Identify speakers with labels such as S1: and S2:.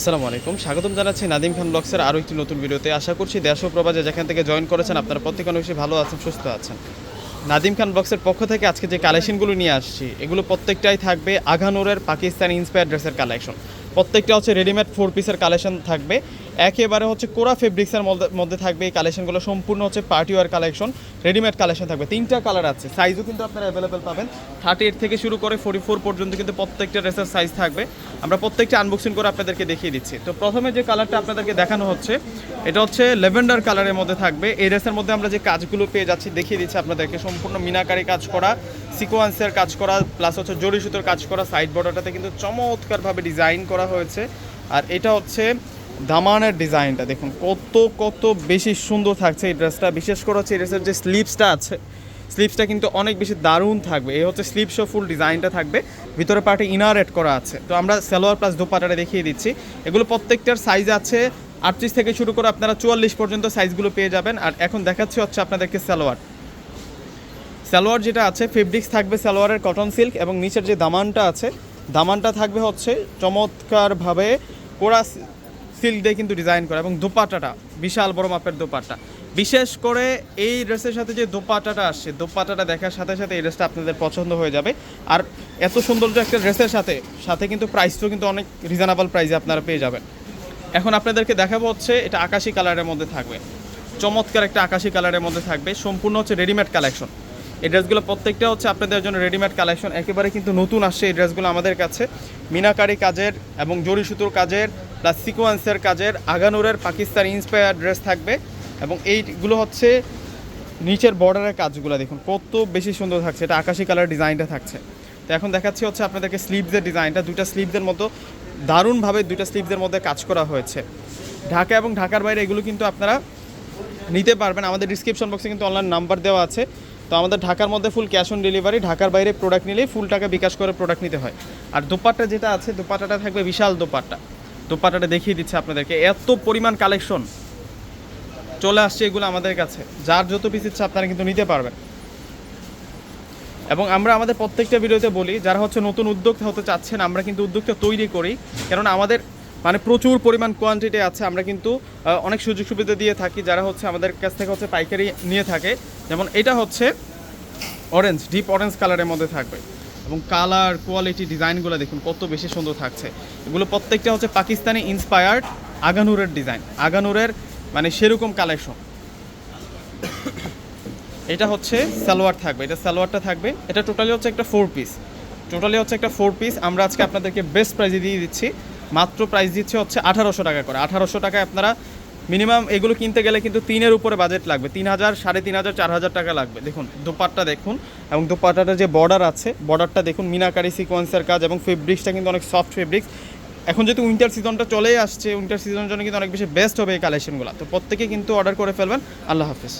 S1: আসসালামু আলাইকুম। স্বাগতম জানাচ্ছি নাদিম খান ব্লগসের আরও একটি নতুন ভিডিওতে। আশা করছি দেশ ও প্রবাজে যেখান থেকে জয়েন করেছেন, আপনারা প্রত্যেক বেশি ভালো আছেন, সুস্থ আছেন। নাদিম খান ব্লগসের পক্ষ থেকে আজকে যে কালেকশনগুলো নিয়ে আসছি, এগুলো প্রত্যেকটাই থাকবে আঘানুরের পাকিস্তান ইন্সপায়ার ড্রেসের কালেকশন প্রত্যেকটা হচ্ছে রেডিমেড ফোর পিসের কালেকশন থাকবে। একেবারে হচ্ছে কোরা ফেব্রিক্সের মধ্যে- থাকবে এই কালেকশনগুলো সম্পূর্ণ হচ্ছে party wear collection readymade collection থাকবে। তিনটা কালার আছে। সাইজও কিন্তু আপনারা অ্যাভেলেবেল পাবেন। থার্টি এইট থেকে শুরু করে ফোর্টি ফোর পর্যন্ত কিন্তু প্রত্যেকটা ড্রেসের সাইজ থাকবে। আমরা প্রত্যেকটা আনবক্সিং করে আপনাদেরকে দেখিয়ে দিচ্ছি। তো প্রথমে যে কালারটা আপনাদেরকে দেখানো হচ্ছে, এটা হচ্ছে লেভেন্ডার কালারের মধ্যে থাকবে। এই ড্রেসের মধ্যে আমরা যে কাজগুলো পেয়ে যাচ্ছি, দেখিয়ে দিচ্ছি আপনাদেরকে। সম্পূর্ণ মিনাকারি কাজ করা। সিকোয়েন্সের কাজ করা প্লাস হচ্ছে জরি সুতোর কাজ করা সাইড বর্ডারটাতে কিন্তু চমৎকারভাবে ডিজাইন করা হয়েছে। আর এটা হচ্ছে দামানের ডিজাইনটা দেখুন কত কত বেশি সুন্দর থাকছে এই ড্রেসটা বিশেষ করে হচ্ছে এই ড্রেসের যে স্লিপসটা আছে স্লিপসটা কিন্তু অনেক বেশি দারুণ থাকবে। এই হচ্ছে স্লিপ শো ফুল ডিজাইনটা থাকবে। ভিতরে পার্টে ইনার এড করা আছে। তো আমরা সালোয়ার প্লাস দোপাটাটা দেখিয়ে দিচ্ছি। এগুলো প্রত্যেকটার সাইজ আছে আটত্রিশ থেকে শুরু করে আপনারা চুয়াল্লিশ পর্যন্ত সাইজগুলো পেয়ে যাবেন। আর এখন দেখাচ্ছি হচ্ছে আপনাদেরকে সালোয়ার। সালোয়ার যেটা আছে ফেব্রিক্স থাকবে সালোয়ারের কটন সিল্ক এবং নিচের যে দামানটা আছে, দামানটা থাকবে হচ্ছে চমৎকারভাবে কোরা সিল্ক দিয়ে কিন্তু ডিজাইন করা এবং দোপাটাটা বিশাল বড় মাপের দোপাট্টা। বিশেষ করে এই ড্রেসের সাথে যে দোপাটাটা আসছে দোপাটাটা দেখার সাথে সাথে এই ড্রেসটা আপনাদের পছন্দ হয়ে যাবে। আর এত সৌন্দর্য একটা ড্রেসের সাথে সাথে কিন্তু প্রাইসটাও কিন্তু অনেক রিজনেবল প্রাইসে আপনারা পেয়ে যাবেন। এখন আপনাদেরকে দেখাবো হচ্ছে এটা আকাশি কালারের মধ্যে থাকবে। চমৎকার একটা আকাশি কালারের মধ্যে থাকবে, সম্পূর্ণ হচ্ছে রেডিমেড কালেকশন এই ড্রেসগুলো প্রত্যেকটা হচ্ছে আপনাদের জন্য রেডিমেড কালেকশন একেবারে কিন্তু নতুন আসছে এই ড্রেসগুলো আমাদের কাছে। মিনাকারি কাজের এবং জরি সুতোর কাজের প্লাস সিকোয়েন্সের কাজের, আগানুরের পাকিস্তান ইন্সপায়ার ড্রেস থাকবে এবং এইগুলো হচ্ছে নিচের বর্ডারের কাজগুলো দেখুন, কত বেশি সুন্দর থাকছে, এটা আকাশি কালার ডিজাইনটা থাকছে। তো এখন দেখাচ্ছি হচ্ছে আপনাদেরকে স্লিভসের ডিজাইনটা, দুইটা স্লিভসের মতো, দারুণভাবে দুইটা স্লিভসের মধ্যে কাজ করা হয়েছে। ঢাকা এবং ঢাকার বাইরে এগুলো কিন্তু আপনারা নিতে পারবেন, আমাদের ডিসক্রিপশন বক্সে কিন্তু অনলাইন নাম্বার দেওয়া আছে। তো আমাদের ঢাকার মধ্যে ফুল ক্যাশ অন ডেলিভারি ঢাকার বাইরে প্রোডাক্ট নিলেই ফুল টাকা বিকাশ করে প্রোডাক্ট নিতে হয়। আর দোপাট্টা যেটা আছে, দোপাট্টাটা থাকবে বিশাল দোপাট্টা। দোপাট্টাটা দেখিয়ে দিচ্ছে আপনাদেরকে। এত পরিমাণ কালেকশন চলে আসছে এগুলো আমাদের কাছে। যার যত পিস ইচ্ছে আপনারা কিন্তু নিতে পারবেন। এবং আমরা আমাদের প্রত্যেকটা ভিডিওতে বলি, যারা হচ্ছে নতুন উদ্যোক্তা হতে চাচ্ছেন, আমরা কিন্তু উদ্যোগটা তৈরি করি। কারণ আমাদের মানে প্রচুর পরিমাণ কোয়ান্টিটি আছে। আমরা কিন্তু অনেক সুযোগ সুবিধা দিয়ে থাকি যারা হচ্ছে আমাদের কাছ থেকে হচ্ছে পাইকারি নিয়ে থাকে। যেমন এটা হচ্ছে অরেঞ্জ ডিপ অরেঞ্জ কালারের মধ্যে থাকবে। এবং কালার কোয়ালিটি ডিজাইনগুলো দেখুন, কত বেশি সুন্দর থাকছে। এগুলো প্রত্যেকটা হচ্ছে পাকিস্তানি ইন্সপায়ার্ড আগানুরের ডিজাইন আগানুরের মানে সেরকম কালেকশন এটা হচ্ছে সালোয়ার থাকবে, এটা সালোয়ারটা থাকবে। এটা টোটালি হচ্ছে একটা ফোর পিস টোটালি হচ্ছে একটা ফোর পিস আমরা আজকে আপনাদেরকে বেস্ট প্রাইজে দিয়ে দিচ্ছি। মাত্র প্রাইস দিচ্ছে হচ্ছে আঠারোশো টাকা করে। আঠারোশো টাকায় আপনারা মিনিমাম এগুলো কিনতে গেলে কিন্তু তিনের উপরে বাজেট লাগবে। তিন হাজার সাড়ে তিন হাজার চার হাজার টাকা লাগবে। দেখুন, দোপাট্টা দেখুন, এবং দোপাট্টাটা যে বর্ডার আছে বর্ডারটা দেখুন, মিনাকারি সিকোয়েন্সের কাজ এবং ফেব্রিক্সটা কিন্তু অনেক সফট ফেব্রিক্স এখন যেহেতু উইন্টার সিজনটা চলেই আসছে উইন্টার সিজনের জন্য কিন্তু অনেক বেশি বেস্ট হবে এই কালেকশনগুলো তো প্রত্যেকে কিন্তু অর্ডার করে ফেলবেন। আল্লাহ হাফিজ।